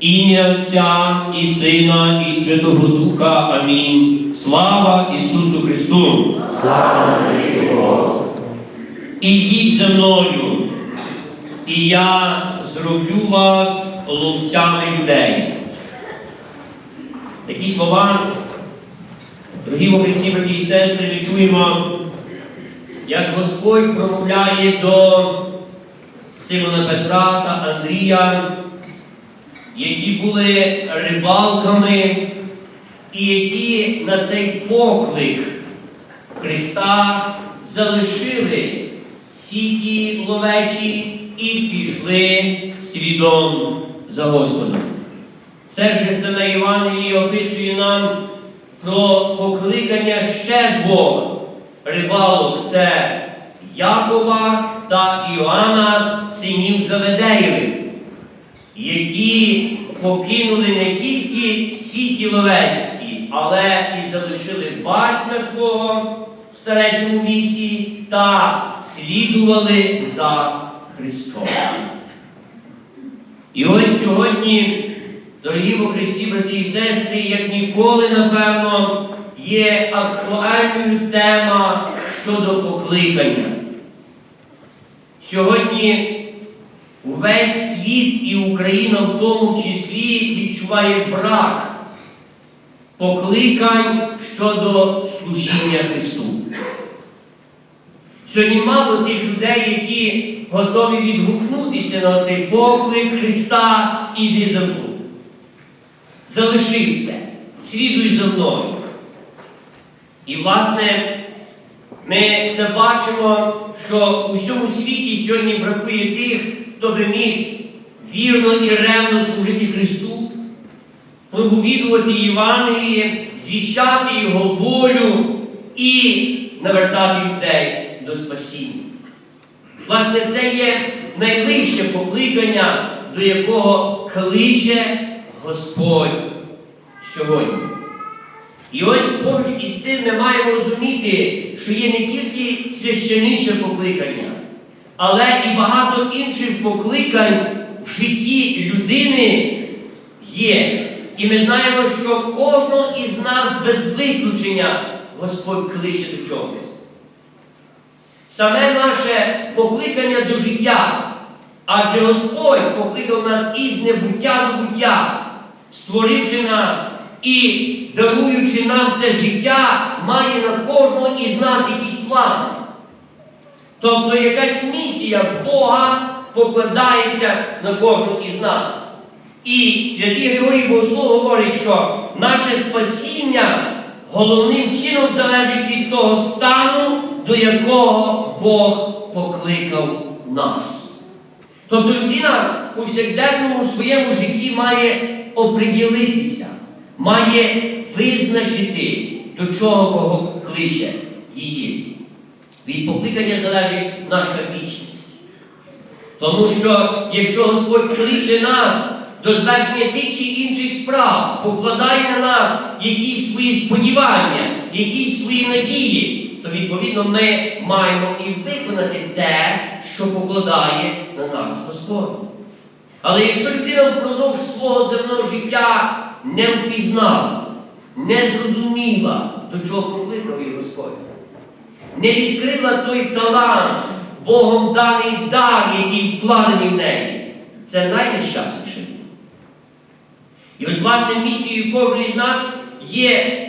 Ім'я Отця і Сина, і Святого Духа. Амінь. Слава Ісусу Христу! Слава Богу! Ідіть за мною, і я зроблю вас ловцями людей. Такі слова, дорогі во браті і сестри, ми чуємо, як Господь промовляє до Симона Петра та Андрія, які були рибалками, і які на цей поклик Христа залишили сіті ловечі і пішли слідом за Господом. Це вже саме Євангеліє описує нам про покликання ще двох рибалок. Це Якова та Іоанна, синів Заведеєвих, які покинули не тільки сіті ловецькі, але і залишили батька свого в старечому віці та слідували за Христом. І ось сьогодні, дорогі Христі, брати і сестри, як ніколи, напевно, є актуальною тема щодо покликання. Сьогодні увесь світ і Україна в тому числі відчуває брак покликань щодо служіння Христу. Сьогодні мало тих людей, які готові відгукнутися на цей поклик Христа іди за мною. Залишився, слідуй за мною. І, власне, ми це бачимо, що у всьому світі сьогодні бракує тих, хто би міг вірно і ревно служити Христу, проповідувати Євангеліє, звіщати Його волю і навертати людей до спасіння. Власне, це є найвище покликання, до якого кличе Господь сьогодні. І ось поруч із тим ми маємо розуміти, що є не тільки священиче покликання, але і багато інших покликань в житті людини є. І ми знаємо, що кожного із нас без виключення Господь кличе до чогось. Саме наше покликання до життя, адже Господь покликав нас із небуття до буття, створивши нас і даруючи нам це життя, має на кожного із нас якийсь план. Тобто якась місія Бога покладається на кожного із нас. І святий Григорій Богослов говорить, що наше спасіння головним чином залежить від того стану, до якого Бог покликав нас. Тобто людина у повсякденному своєму житті має оприділитися, має визначити, до чого Бог кличе її. Від покликання залежить наша вічність. Тому що якщо Господь кличе нас до звершення тих чи інших справ, покладає на нас якісь свої сподівання, якісь свої надії, то відповідно ми маємо і виконати те, що покладає на нас Господь. Але якщо людина впродовж свого земного життя не впізнала, не зрозуміла, до чого покликав її Господь, не відкрила той талант, Богом даний дар, який вкладений в неї, це найнещасніше. І ось, власне, місією кожного з нас є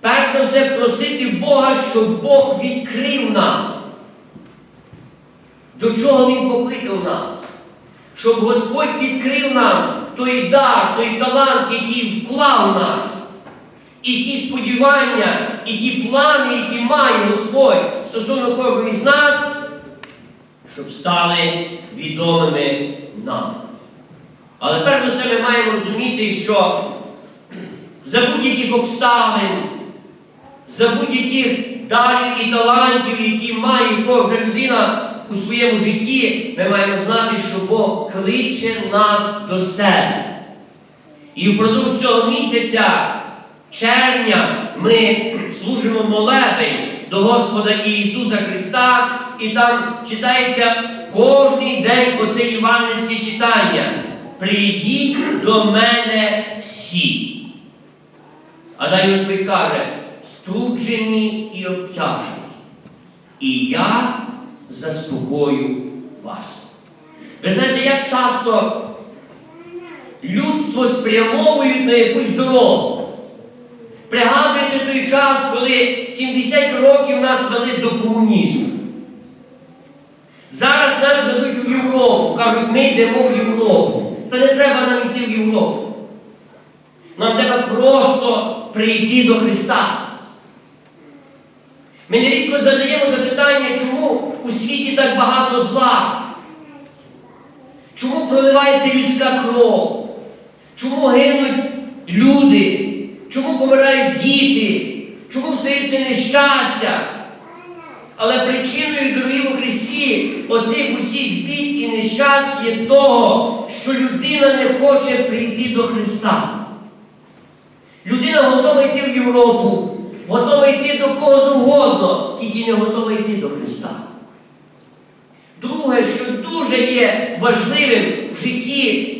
перш за все просити Бога, щоб Бог відкрив нам, до чого Він покликав нас. Щоб Господь відкрив нам той дар, той талант, який вклав в нас. І ті сподівання, і ті плани, які має Господь стосовно кожного із нас, щоб стали відомими нам. Але перш за все ми маємо розуміти, що за будь-яких обставин, за будь-яких дарів і талантів, які має кожна людина у своєму житті, ми маємо знати, що Бог кличе нас до себе. І впродовж цього місяця, червня, ми служимо молебень до Господа Ісуса Христа, і там читається кожний день оце євангельське читання. прийдіть до мене всі. А далі Господь каже, струджені і обтяжені, і я заспокою вас. Ви знаєте, як часто людство спрямовують на якусь дорогу. Пригадуєте той час, коли 70 років нас вели до комунізму. Зараз нас ведуть у Європу, кажуть, ми йдемо в Європу. Та не треба нам йти в Європу. Нам треба просто прийти до Христа. Ми нерідко задаємо запитання, чому у світі так багато зла? Чому проливається людська кров? Чому гинуть люди? Чому помирають діти? Чому стається нещастя? Але причиною, дорогі у Христі, оцих усіх бід і нещасть є того, що людина не хоче прийти до Христа. Людина готова йти в Європу, готова йти до кого завгодно, тільки не готова йти до Христа. Друге, що дуже є важливим в житті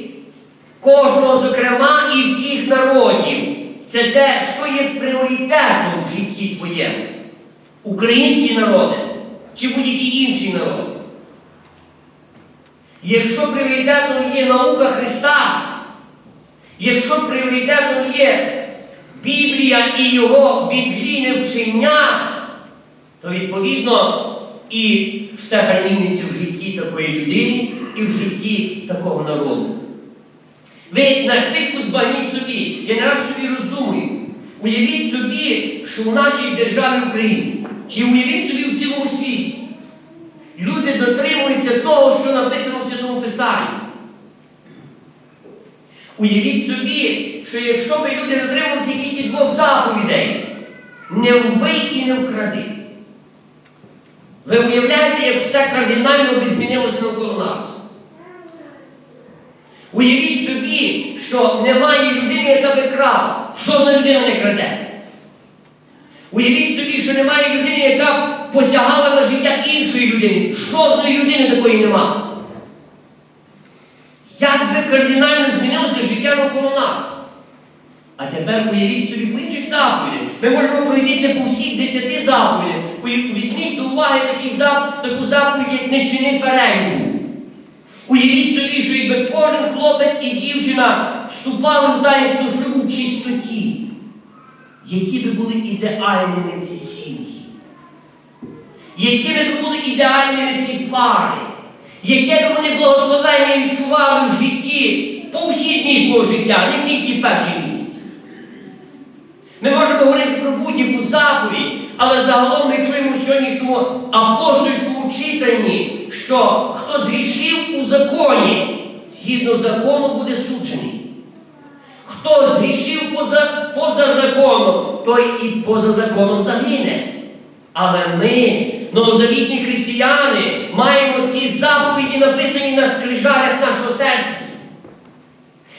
кожного, зокрема, і всіх народів, це те, що є пріоритетом в житті твоєму. Українські народи чи будь-які інші народи. Якщо пріоритетом є наука Христа, якщо пріоритетом є Біблія і його біблійне вчення, то відповідно і все перемінюється в житті такої людини і в житті такого народу. Ви на хвильку збагніть собі, я не раз собі роздумую. Уявіть собі, що в нашій державі Україні, чи уявіть собі в цілому світі, люди дотримуються того, що написано в Святому Писанні. Уявіть собі, що якщо б люди дотримувалися тільки двох заповідей, не вбий і не вкради. Ви уявляєте, як все кардинально би змінилося навколо нас. Уявіть собі, що немає людини, яка би крала. Жодна людина не краде. Уявіть собі, що немає людини, яка б посягала на життя іншої людини. Жодної людини такої нема. Як би кардинально змінилося життя навколо нас? А тепер уявіть собі по інших заповідях. Ми можемо пройтися по всіх десяти заповідях. Візьміть до уваги такий зап... таку заповідь, як не чини перелюбу. Уявіть собі, що якби кожен хлопець і дівчина вступали в таїнство шлюбу в чистоті, які би були ідеальними ці сім'ї, якими би були ідеальними ці пари, яке би вони благословення відчували в житті по дні свого життя, не тільки перший місяць. Ми можемо говорити про будь-яку заповідь, але загалом ми чуємо в сьогоднішньому апостольському читанні, що хто згрішив у законі, згідно закону буде суджений. Хто згрішив поза, поза законом, той і поза законом загине. Але ми, новозавітні християни, маємо ці заповіді написані на скрижалях нашого серця.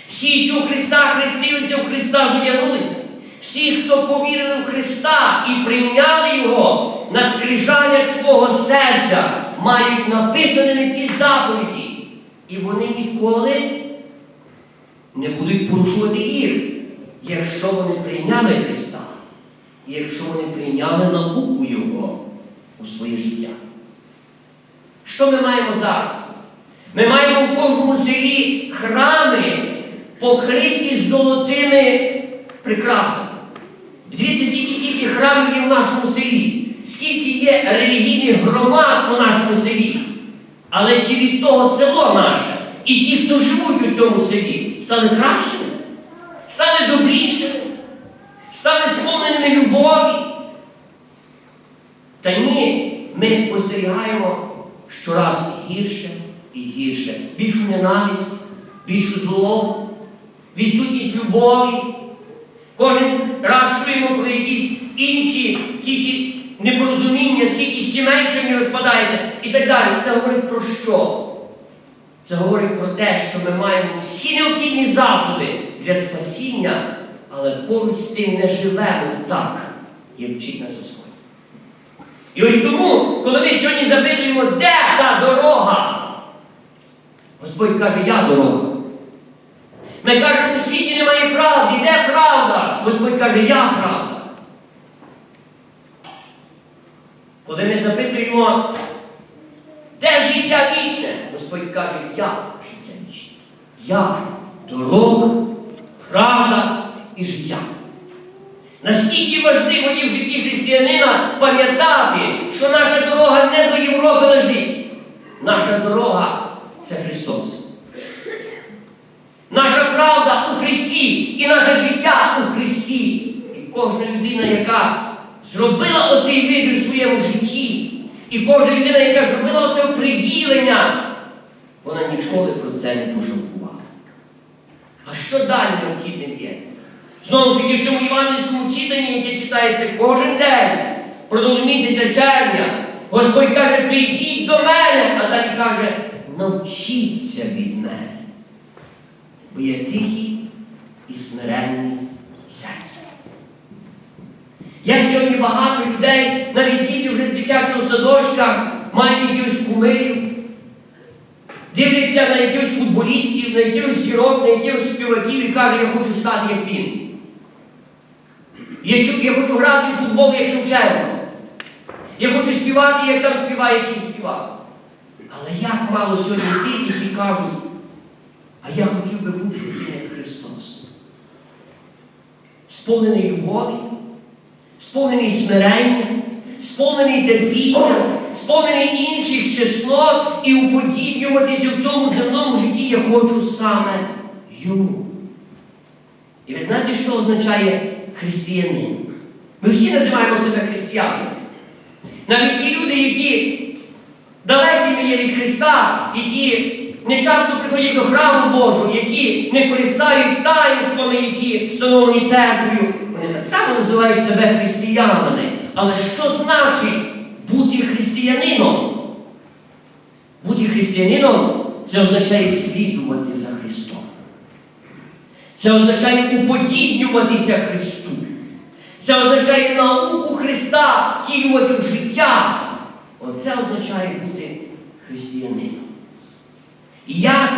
Всі, що у Христа хрестилися, у Христа зодягнулися. Всі, хто повірили в Христа і прийняли Його на скрижалях свого серця, мають написаними ці заповіді. І вони ніколи не будуть порушувати їх, якщо вони прийняли Христа, якщо вони прийняли науку Його у своє життя. Що ми маємо зараз? Ми маємо в кожному селі храми, покриті золотими прикрасами. Дивіться, скільки тільки храмів є в нашому селі, скільки є релігійних громад у нашому селі. Але чи від того село наше і ті, хто живуть у цьому селі, стали кращими, стали добрішими, стали сповненими любові? Та ні, ми спостерігаємо щораз гірше і гірше. Більшу ненависть, більшу злобу, відсутність любові. Кожен раз чуємо про якісь інші ті чи непорозуміння, скільки сімей сьогодні розпадається і так далі. Це говорить про що? Це говорить про те, що ми маємо всі необхідні засоби для спасіння, але поруч з тим не живемо так, як вчить нас Господь. І ось тому, коли ми сьогодні запитуємо, де та дорога, Господь каже, я дорога. Ми кажемо, у світі немає правди, де правда? Господь каже, я правда. Коли ми запитуємо, де життя вічне? Господь каже, я життя вічне. Я дорога, правда і життя. Наскільки важливо є в житті християнина пам'ятати, що наша дорога не до Європи лежить. Наша дорога це Христос. Христі і наше життя у Христі. І кожна людина, яка зробила оцей вибір в своєму житті, і кожна людина, яка зробила оце приділення, вона ніколи про це не пожалкувала. А що далі необхідне є? Знову ж таки, в цьому євангельському читанні, яке читається кожен день, продовж місяця червня, Господь каже, прийдіть до мене, а далі каже, навчіться від мене. Бо я тихий і смиренний серцем. Як сьогодні багато людей, навіть діти вже з дитячого садочка, мають якихось кумирів, дивляться на якихось футболістів, на якихось зірок, на якихось співаків і каже, я хочу стати як він. Я, хочу грати в футбол, як Шевченко. Я хочу співати, як там співає якийсь співак. Але як мало сьогодні тих, які кажуть, а я хотів би бути таким, як Христос. Сповнений любові, сповнений смирення, сповнений терпіння, сповнений інших чеснот і уподібнюватися в цьому земному житті я хочу саме йому. І ви знаєте, що означає християнин? Ми всі називаємо себе християнами. Навіть ті люди, які далекі є від Христа, які не часто приходять до храму Божого, які не користають таїнствами, які встановлені церквою, вони так само називають себе християнами. Але що значить бути християнином? Бути християнином це означає слідувати за Христом. Це означає уподібнюватися Христу. Це означає науку Христа втілювати в життя. Оце означає бути християнином. І як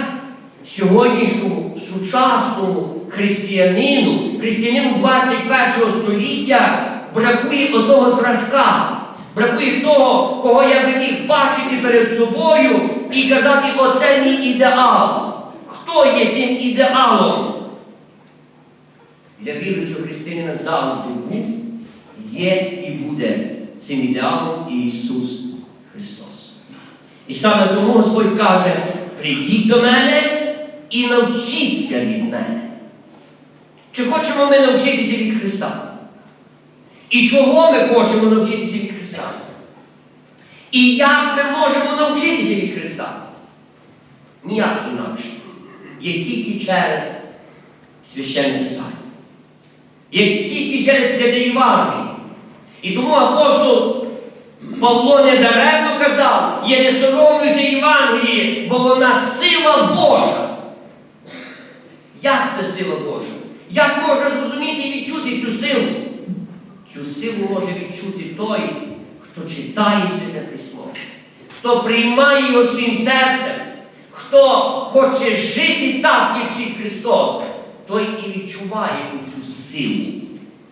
сьогоднішньому сучасному християнину, християнину 21 століття бракує одного зразка, бракує того, кого я би міг бачити перед собою і казати, оце мій ідеал. Хто є тим ідеалом? Для віруючого християнина завжди був, є і буде цим ідеалом Ісус Христос. І саме тому Господь каже, прийдіть до мене і навчіться від мене. Чи хочемо ми навчитися від Христа? І чого ми хочемо навчитися від Христа? І як ми можемо навчитися від Христа? Ніяк інакше. Є тільки через священне Писання. Є тільки через святе Євангеліє. І тому апостол Павло недаремно казав, я не соромлюся Євангелії, бо вона сила Божа. Як це сила Божа? Як можна зрозуміти і відчути цю силу? Цю силу може відчути той, хто читає Святе Письмо, хто приймає його своїм серцем, хто хоче жити так, як вчить Христос, той і відчуває цю силу,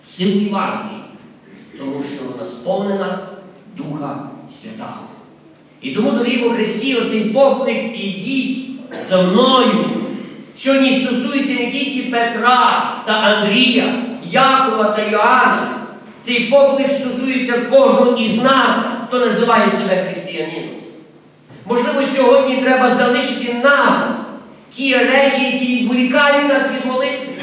силу Євангелії, тому що вона сповнена Духа Святого. І тому, дорогі Христі, оцей поклик ідіть за мною. Сьогодні стосується не тільки Петра та Андрія, Якова та Йоанна. Цей поклик стосується кожного із нас, хто називає себе християнином. Можливо, сьогодні треба залишити нам ті речі, які відволікають нас від молитви,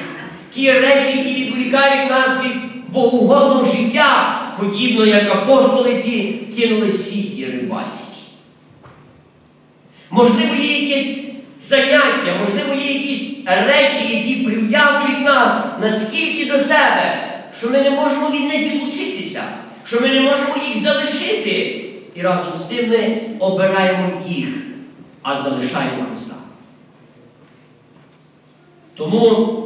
ті речі, які відволікають нас від богоугодного життя, подібно як апостоли ці кинули сіті рибальські. Можливо, є якесь заняття, можливо, є якісь речі, які прив'язують нас наскільки до себе, що ми не можемо від них відлучитися, що ми не можемо їх залишити. І разом з тим ми обираємо їх, а залишаємо Христа. Тому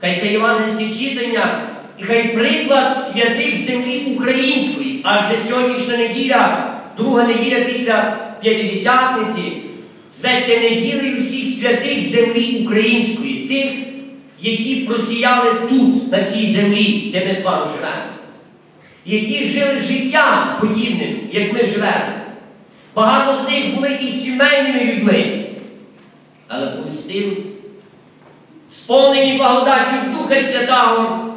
хай це євангельське читання і хай приклад святих землі української, адже сьогоднішня неділя, друга неділя після П'ятидесятниці, зветься неділею всіх святих землі української, тих, які просіяли тут, на цій землі, де ми з вами живемо, які жили життям подібним, як ми живемо. Багато з них були і сімейними людьми, але тим, сповнені благодаттю Духа Святого,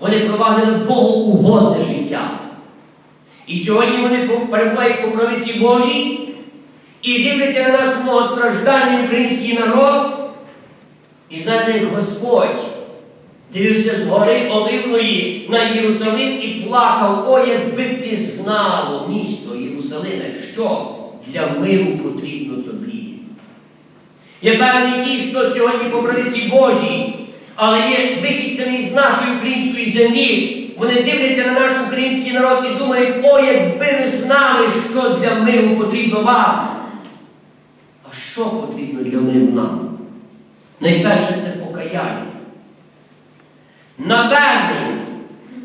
вони провадили Богу угодне життя. І сьогодні вони перебувають по правиці Божій і дивляться на нас многостраждальний український народ. І знаєте, як Господь дивився з гори Оливної на Єрусалим і плакав, о, якби ти знало, місто Єрусалиме, що для миру потрібно тобі. Я певний що сьогодні по правиці Божій, але є вихідцями з нашої української землі. Вони дивляться на наш український народ і думають, о, якби ви знали, що для миру потрібно вам. Що потрібно для миру нам? Найперше це покаяння. Навернення.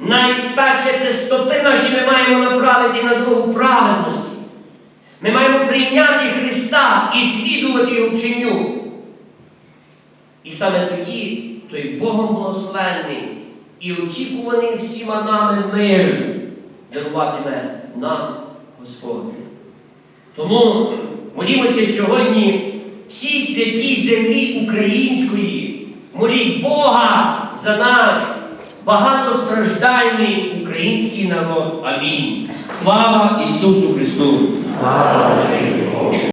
Найперше це стопи наші ми маємо направити на дорогу праведності. Ми маємо прийняти Христа і слідувати Його. І саме тоді той Богом благословенний і очікуваний всіма нами мир даруватиме нам Господь. Тому молімося сьогодні всій святій землі української, моліть Бога за нас, багатостраждальний український народ. Амінь. Слава Ісусу Христу! Слава.